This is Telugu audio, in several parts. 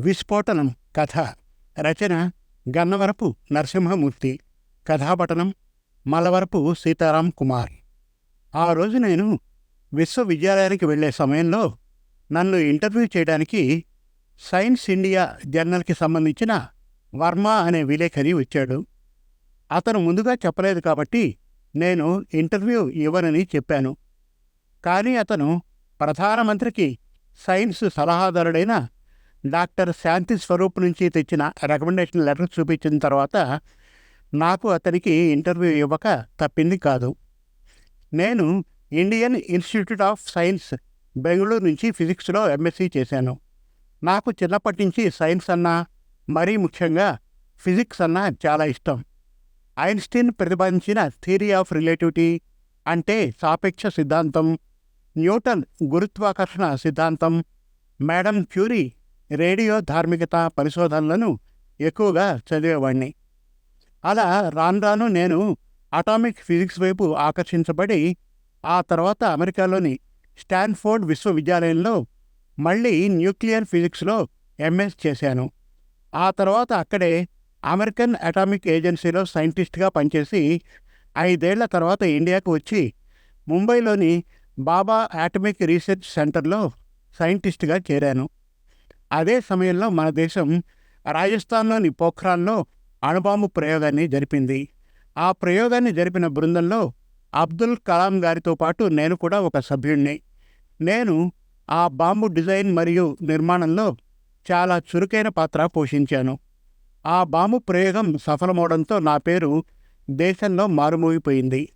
విస్ఫోటనం కథ రచన గన్నవరపు నరసింహమూర్తి కథాపటనం మలవరపు సీతారాం కుమార్. ఆ రోజు నేను విశ్వవిద్యాలయానికి వెళ్ళే సమయంలో నన్ను ఇంటర్వ్యూ చేయడానికి సైన్స్ ఇండియా జర్నల్కి సంబంధించిన వర్మ అనే విలేకరి వచ్చాడు. అతను ముందుగా చెప్పలేదు కాబట్టి నేను ఇంటర్వ్యూ ఇవ్వనని చెప్పాను. కానీ అతను ప్రధానమంత్రికి సైన్స్ సలహాదారుడైన డాక్టర్ శాంతి స్వరూప్ నుంచి తెచ్చిన రికమెండేషన్ లెటర్ చూపించిన తర్వాత నాకు అతనికి ఇంటర్వ్యూ ఇవ్వక తప్పింది కాదు. నేను Indian institute of science Bengaluru నుంచి ఫిజిక్స్లో ఎంఎస్సీ చేశాను. నాకు చిన్నప్పటి నుంచి సైన్స్ అన్నా మరీ ముఖ్యంగా ఫిజిక్స్ అన్నా చాలా ఇష్టం. ఐన్స్టీన్ ప్రతిపాదించిన థియరీ ఆఫ్ రిలేటివిటీ అంటే సాపేక్ష సిద్ధాంతం న్యూటన్ గురుత్వాకర్షణ సిద్ధాంతం మేడం క్యూరీ రేడియో ధార్మికత పరిశోధనలను ఎక్కువగా చదివేవాడిని అలా రాను రాను నేను అటామిక్ ఫిజిక్స్ వైపు ఆకర్షించబడి ఆ తర్వాత అమెరికాలోని స్టాన్ఫోర్డ్ విశ్వవిద్యాలయంలో మళ్ళీ న్యూక్లియర్ ఫిజిక్స్లో ఎంఎస్ చేశాను. ఆ తర్వాత అక్కడే అమెరికన్ అటామిక్ ఏజెన్సీలో సైంటిస్ట్గా పనిచేసి ఐదేళ్ళ తర్వాత ఇండియాకు వచ్చి ముంబైలోని బాబా అటామిక్ రీసెర్చ్ సెంటర్లో సైంటిస్ట్గా చేరాను. అదే సమయంలో మన దేశం రాజస్థాన్లోని పోఖ్రాన్లో అణుబాంబు ప్రయోగాన్ని జరిపింది. ఆ ప్రయోగాన్ని జరిపిన బృందంలో అబ్దుల్ కలాం గారితో పాటు నేను కూడా ఒక సభ్యుణ్ణి. నేను ఆ బాంబు డిజైన్ మరియు నిర్మాణంలో చాలా చురుకైన పాత్ర పోషించాను. ఆ బాంబు ప్రయోగం సఫలమవడంతో నా పేరు దేశంలో మారుమోగిపోయింది.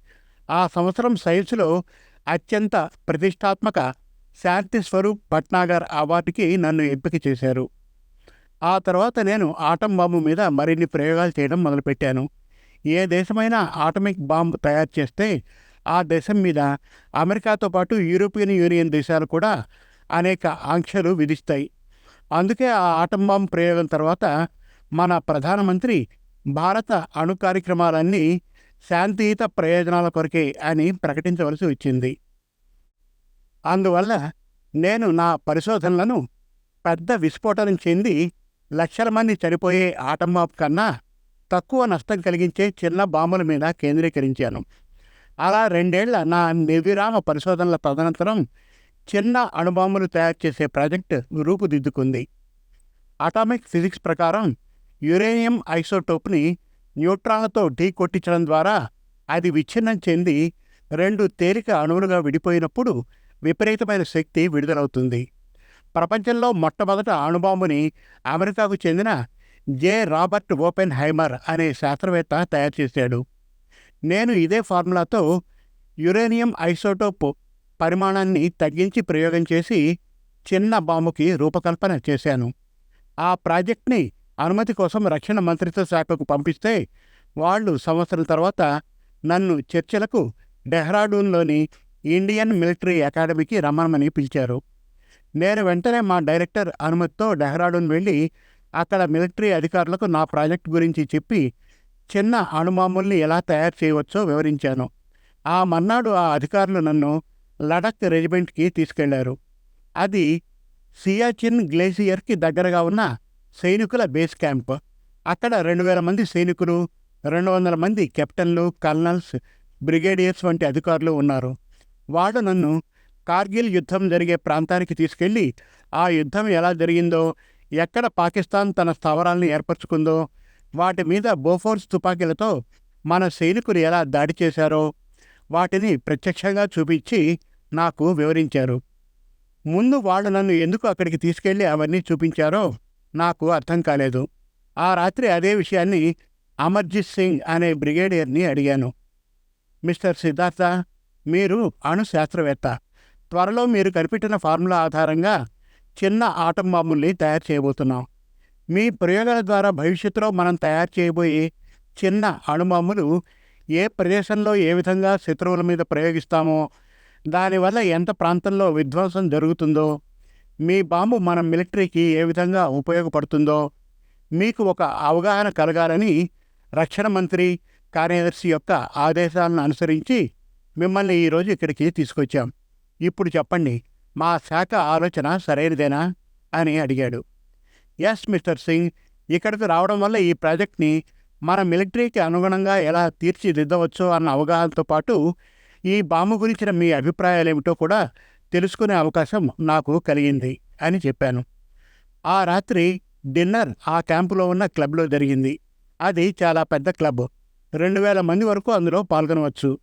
ఆ సంవత్సరం సైన్స్లో అత్యంత ప్రతిష్టాత్మక శాంతి స్వరూప్ భట్నాగర్ అవార్డుకి నన్ను ఎంపిక చేశారు. ఆ తర్వాత నేను ఆటం బాంబు మీద మరిన్ని ప్రయోగాలు చేయడం మొదలుపెట్టాను. ఏ దేశమైనా ఆటమిక్ బాంబు తయారు చేస్తే ఆ దేశం మీద అమెరికాతో పాటు యూరోపియన్ యూనియన్ దేశాలు కూడా అనేక ఆంక్షలు విధిస్తాయి. అందుకే ఆ ఆటం బాంబు ప్రయోగం తర్వాత మన ప్రధానమంత్రి భారత అణు కార్యక్రమాలన్నీ శాంతియుత ప్రయోజనాల కొరకే అని ప్రకటించవలసి వచ్చింది. అందువల్ల నేను నా పరిశోధనలను పెద్ద విస్ఫోటనం చెంది లక్షల మంది చనిపోయే ఆటంబాబ్ కన్నా తక్కువ నష్టం కలిగించే చిన్న బాంబుల మీద కేంద్రీకరించాను. అలా రెండేళ్ళ నా నివిరామ పరిశోధనల తదనంతరం చిన్న అణుబాంబులు తయారు చేసే ప్రాజెక్ట్ రూపుదిద్దుకుంది. అటామిక్ ఫిజిక్స్ ప్రకారం యురేనియం ఐసోటోప్ని న్యూట్రాన్లతో ఢీ కొట్టించడం ద్వారా అది విచ్ఛిన్నం చెంది రెండు తేలిక అణువులుగా విడిపోయినప్పుడు విపరీతమైన శక్తి విడుదలవుతుంది. ప్రపంచంలో మొట్టమొదట అణుబాంబుని అమెరికాకు చెందిన జే. రాబర్ట్ ఓపెన్ హైమర్ అనే శాస్త్రవేత్త తయారు చేశాడు. నేను ఇదే ఫార్ములాతో యురేనియం ఐసోటోప్ పరిమాణాన్ని తగ్గించి ప్రయోగం చేసి చిన్న బాంబుకి రూపకల్పన చేశాను. ఆ ప్రాజెక్ట్ని అనుమతి కోసం రక్షణ మంత్రిత్వ శాఖకు పంపిస్తే వాళ్ళు సంవత్సరం తర్వాత నన్ను చర్చలకు డెహ్రాడూన్లోని ఇండియన్ మిలిటరీ అకాడమీకి రమ్మనమని పిలిచారు. నేను వెంటనే మా డైరెక్టర్ అనుమతితో డెహ్రాడూన్ వెళ్ళి అక్కడ మిలిటరీ అధికారులకు నా ప్రాజెక్ట్ గురించి చెప్పి చిన్న అణుమాముల్ని ఎలా తయారు చేయవచ్చో వివరించాను. ఆ మన్నాడు ఆ అధికారులు నన్ను లడక్ రెజిమెంట్కి తీసుకెళ్ళారు. అది సియాచిన్ గ్లేసియర్కి దగ్గరగా ఉన్న సైనికుల బేస్ క్యాంప్. అక్కడ రెండు వేల మంది సైనికులు రెండు వందల మంది కెప్టెన్లు కల్నల్స్ బ్రిగేడియర్స్ వంటి అధికారులు ఉన్నారు. వాడు నన్ను కార్గిల్ యుద్ధం జరిగే ప్రాంతానికి తీసుకెళ్ళి ఆ యుద్ధం ఎలా జరిగిందో ఎక్కడ పాకిస్తాన్ తన స్థావరాలను ఏర్పరచుకుందో వాటి మీద బోఫోర్స్ తుపాకీలతో మన సైనికులు ఎలా దాడి చేశారో వాటిని ప్రత్యక్షంగా చూపించి నాకు వివరించారు. ముందు వాళ్ళు నన్ను ఎందుకు అక్కడికి తీసుకెళ్ళి అవన్నీ చూపించారో నాకు అర్థం కాలేదు. ఆ రాత్రి అదే విషయాన్ని అమర్జిత్ సింగ్ అనే బ్రిగేడియర్ని అడిగాను. మిస్టర్ సిద్ధార్థ మీరు అణు శాస్త్రవేత్త త్వరలో మీరు కనిపెట్టిన ఫార్ములా ఆధారంగా చిన్న ఆటం బాంబుల్ని తయారు చేయబోతున్నాం. మీ ప్రయోగాల ద్వారా భవిష్యత్తులో మనం తయారు చేయబోయే చిన్న అణుబాంబులు ఏ ప్రదేశంలో ఏ విధంగా శత్రువుల మీద ప్రయోగిస్తామో దానివల్ల ఎంత ప్రాంతంలో విధ్వంసం జరుగుతుందో మీ బాంబు మన మిలిటరీకి ఏ విధంగా ఉపయోగపడుతుందో మీకు ఒక అవగాహన కలగాలని రక్షణ మంత్రి కార్యదర్శి యొక్క ఆదేశాలను అనుసరించి మిమ్మల్ని ఈరోజు ఇక్కడికి తీసుకొచ్చాం. ఇప్పుడు చెప్పండి మా శాఖ ఆలోచన సరైనదేనా? అని అడిగాడు. Yes mister Singh. ఇక్కడికి రావడం వల్ల ఈ ప్రాజెక్ట్ని మన మిలిటరీకి అనుగుణంగా ఎలా తీర్చిదిద్దవచ్చో అన్న అవగాహనతో పాటు ఈ బాంబు గురించిన మీ అభిప్రాయాలేమిటో కూడా తెలుసుకునే అవకాశం నాకు కలిగింది అని చెప్పాను. ఆ రాత్రి డిన్నర్ ఆ క్యాంపులో ఉన్న క్లబ్లో జరిగింది. అది చాలా పెద్ద క్లబ్. రెండు వేల మంది వరకు అందులో పాల్గొనవచ్చు.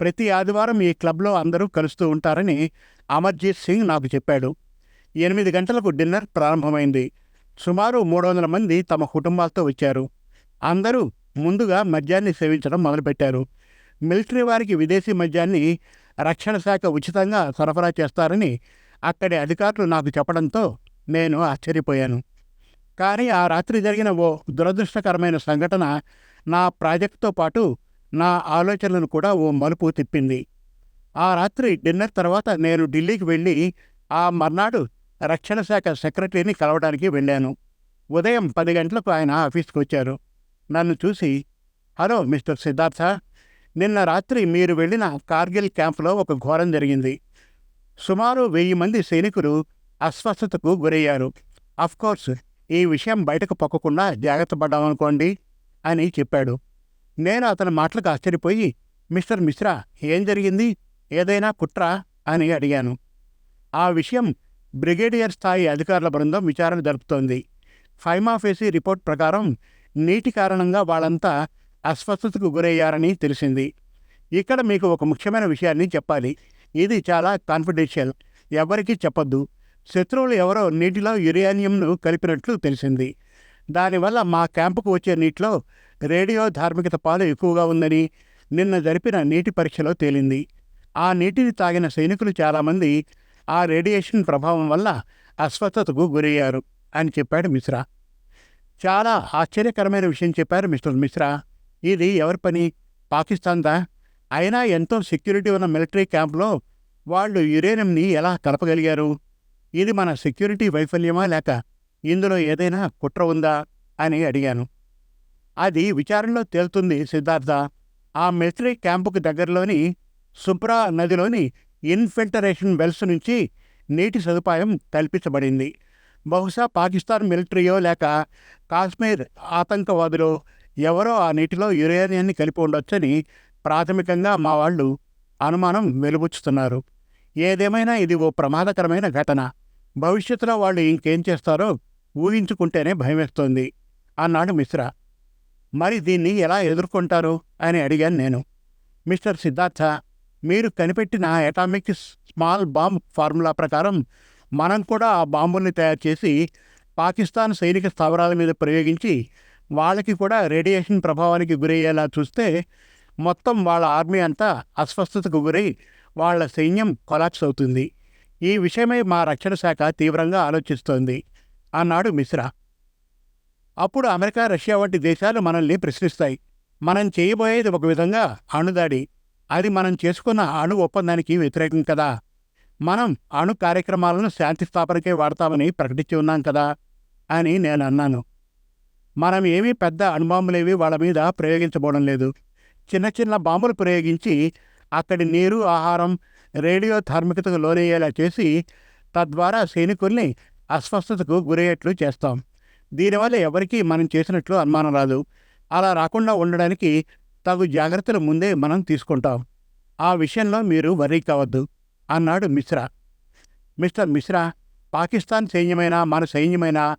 ప్రతి ఆదివారం ఈ క్లబ్లో అందరూ కలుస్తూ ఉంటారని అమర్జీత్ సింగ్ నాకు చెప్పాడు. ఎనిమిది గంటలకు డిన్నర్ ప్రారంభమైంది. సుమారు మూడు వందల మంది తమ కుటుంబాలతో వచ్చారు. అందరూ ముందుగా మద్యాన్ని సేవించడం మొదలుపెట్టారు. మిలిటరీ వారికి విదేశీ మద్యాన్ని రక్షణ శాఖ ఉచితంగా సరఫరా చేస్తారని అక్కడి అధికారులు నాకు చెప్పడంతో నేను ఆశ్చర్యపోయాను. కానీ ఆ రాత్రి జరిగిన ఓ దురదృష్టకరమైన సంఘటన నా ప్రాజెక్టుతో పాటు నా ఆలోచనలను కూడా ఓ మలుపు తిప్పింది. ఆ రాత్రి డిన్నర్ తర్వాత నేను ఢిల్లీకి వెళ్ళి ఆ మర్నాడు రక్షణ శాఖ సెక్రటరీని కలవడానికి వెళ్ళాను. ఉదయం పది గంటలకు ఆయన ఆఫీస్కి వచ్చారు. నన్ను చూసి హలో మిస్టర్ సిద్ధార్థ నిన్న రాత్రి మీరు వెళ్ళిన కార్గిల్ క్యాంపులో ఒక ఘోరం జరిగింది. సుమారు వెయ్యి మంది సైనికులు అస్వస్థతకు గురయ్యారు. అఫ్కోర్స్ ఈ విషయం బయటకు పొక్కకుండా జాగ్రత్త పడ్డామనుకోండి అని చెప్పాడు. నేను అతని మాటలకు ఆశ్చర్యపోయి మిస్టర్ మిశ్రా ఏం జరిగింది? ఏదైనా కుట్ర? అని అడిగాను. ఆ విషయం బ్రిగేడియర్ స్థాయి అధికారుల బృందం విచారణ జరుపుతోంది. ఫైమాఫేసీ రిపోర్ట్ ప్రకారం నీటి కారణంగా వాళ్ళంతా అస్వస్థతకు గురయ్యారని తెలిసింది. ఇక్కడ మీకు ఒక ముఖ్యమైన విషయాన్ని చెప్పాలి. ఇది చాలా కాన్ఫిడెన్షియల్. ఎవరికీ చెప్పొద్దు. శత్రువులు ఎవరో నీటిలో యురేనియంను కలిపినట్లు తెలిసింది. దానివల్ల మా క్యాంపుకు వచ్చే నీటిలో రేడియో ధార్మికత పాలు ఎక్కువగా ఉందని నిన్న జరిపిన నీటి పరీక్షలో తేలింది. ఆ నీటిని తాగిన సైనికులు చాలామంది ఆ రేడియేషన్ ప్రభావం వల్ల అస్వస్థతకు గురయ్యారు అని చెప్పాడు మిశ్రా. చాలా ఆశ్చర్యకరమైన విషయం చెప్పారు మిస్టర్ మిశ్రా. ఇది ఎవరి పని? పాకిస్తాన్దా? అయినా ఎంతో సెక్యూరిటీ ఉన్న మిలిటరీ క్యాంప్లో వాళ్ళు యురేనియంని ఎలా కలపగలిగారు? ఇది మన సెక్యూరిటీ వైఫల్యమా లేక ఇందులో ఏదైనా కుట్ర ఉందా? అని అడిగాను. అది విచారణలో తేలుతుంది సిద్ధార్థ. ఆ మిలిటరీ క్యాంపుకు దగ్గరలోని సుప్రా నదిలోని ఇన్ఫిల్టరేషన్ వెల్స్ నుంచి నీటి సదుపాయం కల్పించబడింది. బహుశా పాకిస్తాన్ మిలిటరీయో లేక కాశ్మీర్ ఆతంకవాదులో ఎవరో ఆ నీటిలో యురేనియాన్ని కలిపి ఉండొచ్చని ప్రాథమికంగా మా వాళ్ళు అనుమానం వెలుబుచ్చుతున్నారు. ఏదేమైనా ఇది ఓ ప్రమాదకరమైన ఘటన. భవిష్యత్తులో వాళ్ళు ఇంకేం చేస్తారో ఊహించుకుంటేనే భయమేస్తోంది అన్నాడు మిశ్రా. మరి దీన్ని ఎలా ఎదుర్కొంటారు? అని అడిగాను నేను. మిస్టర్ సిద్ధార్థ మీరు కనిపెట్టిన అటామిక్ స్మాల్ బాంబ్ ఫార్ములా ప్రకారం మనం కూడా ఆ బాంబుల్ని తయారు చేసి పాకిస్తాన్ సైనిక స్థావరాల మీద ప్రయోగించి వాళ్ళకి కూడా రేడియేషన్ ప్రభావానికి గురయ్యేలా చూస్తే మొత్తం వాళ్ళ ఆర్మీ అంతా అస్వస్థతకు గురై వాళ్ళ సైన్యం కొలాప్స్ అవుతుంది. ఈ విషయమై మా రక్షణ శాఖ తీవ్రంగా ఆలోచిస్తోంది. అన్నాడు మిశ్రా. అప్పుడు అమెరికా రష్యా వంటి దేశాలు మనల్ని ప్రశ్నిస్తాయి. మనం చేయబోయేది ఒక విధంగా అణుదాడి. అది మనం చేసుకున్న అణు ఒప్పందానికి వ్యతిరేకం కదా. మనం అణు కార్యక్రమాలను శాంతి స్థాపనకే వాడతామని ప్రకటించి ఉన్నాం కదా అని నేను అన్నాను. మనం ఏమీ పెద్ద అణుబాంబులేవి వాళ్ళ మీద ప్రయోగించబోవడం లేదు. చిన్న చిన్న బాంబులు ప్రయోగించి అక్కడి నీరు ఆహారం రేడియో ధార్మికతకు లోనయ్యేలా చేసి తద్వారా సైనికుల్ని అస్వస్థతకు గురయ్యేట్లు చేస్తాం. దీనివల్ల ఎవరికీ మనం చేసినట్లు అనుమానం రాదు. అలా రాకుండా ఉండడానికి తగు జాగ్రత్తలు ముందే మనం తీసుకుంటాం. ఆ విషయంలో మీరు వర్రీ కావద్దు అన్నాడు మిశ్రా. మిస్టర్ మిశ్రా పాకిస్తాన్ సైన్యమైనా మన సైన్యమైనా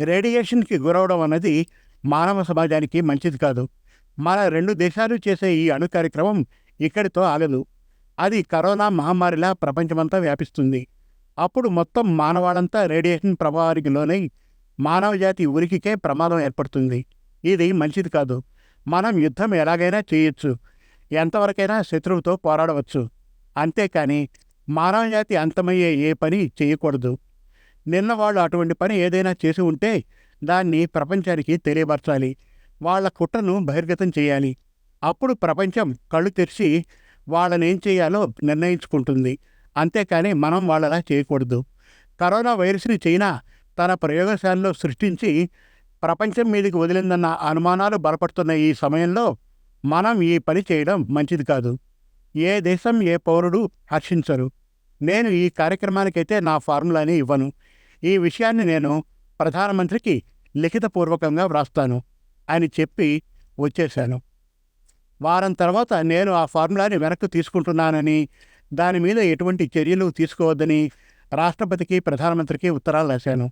రేడియేషన్కి గురవడం అన్నది మానవ సమాజానికి మంచిది కాదు. మన రెండు దేశాలు చేసే ఈ అణు కార్యక్రమం ఇక్కడితో ఆగదు. అది కరోనా మహమ్మారిలా ప్రపంచమంతా వ్యాపిస్తుంది. అప్పుడు మొత్తం మానవాడంతా రేడియేషన్ ప్రభావానికి లోనై మానవజాతి ఉనికికే ప్రమాదం ఏర్పడుతుంది. ఇది మంచిది కాదు. మనం యుద్ధం ఎలాగైనా చేయొచ్చు. ఎంతవరకైనా శత్రువుతో పోరాడవచ్చు. అంతేకాని మానవజాతి అంతమయ్యే ఏ పని చేయకూడదు. నిన్న వాళ్ళు అటువంటి పని ఏదైనా చేసి ఉంటే దాన్ని ప్రపంచానికి తెలియపరచాలి. వాళ్ళ కుట్రను బహిర్గతం చేయాలి. అప్పుడు ప్రపంచం కళ్ళు తెరిచి వాళ్ళనేం చేయాలో నిర్ణయించుకుంటుంది. అంతేకాని మనం వాళ్ళలా చేయకూడదు. కరోనా వైరస్ని చైనా తన ప్రయోగశాలలో సృష్టించి ప్రపంచం మీదకి వదిలిందన్న అనుమానాలు బలపడుతున్న ఈ సమయంలో మనం ఈ పని చేయడం మంచిది కాదు. ఏ దేశం ఏ పౌరుడు హర్షించరు. నేను ఈ కార్యక్రమానికైతే నా ఫార్ములాని ఇవ్వను. ఈ విషయాన్ని నేను ప్రధానమంత్రికి లిఖితపూర్వకంగా వ్రాస్తాను అని చెప్పి వచ్చేశాను. వారం తర్వాత నేను ఆ ఫార్ములాని వెనక్కి తీసుకుంటున్నానని దాని మీద ఎటువంటి చర్యలు తీసుకోవద్దని రాష్ట్రపతికి ప్రధానమంత్రికి ఉత్తరాలు రాశాను.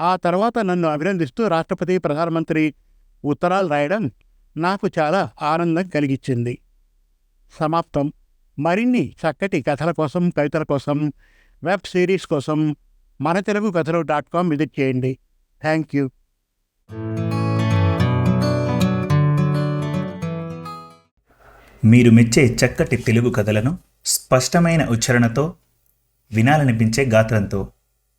ఆ తర్వాత నన్ను అభినందిస్తూ రాష్ట్రపతి ప్రధానమంత్రి ఉత్తరాలు రాయడం నాకు చాలా ఆనందం కలిగించింది. సమాప్తం. మరిన్ని చక్కటి కథల కోసం కవితల కోసం వెబ్ సిరీస్ కోసం మన తెలుగు కథలు డాట్ కామ్ విజిట్ చేయండి. Thank you. మీరు మెచ్చే చక్కటి తెలుగు కథలను స్పష్టమైన ఉచ్చారణతో వినాలనిపించే గాత్రంతో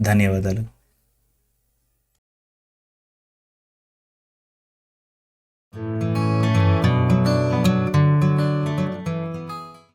ధన్యవాదాలు.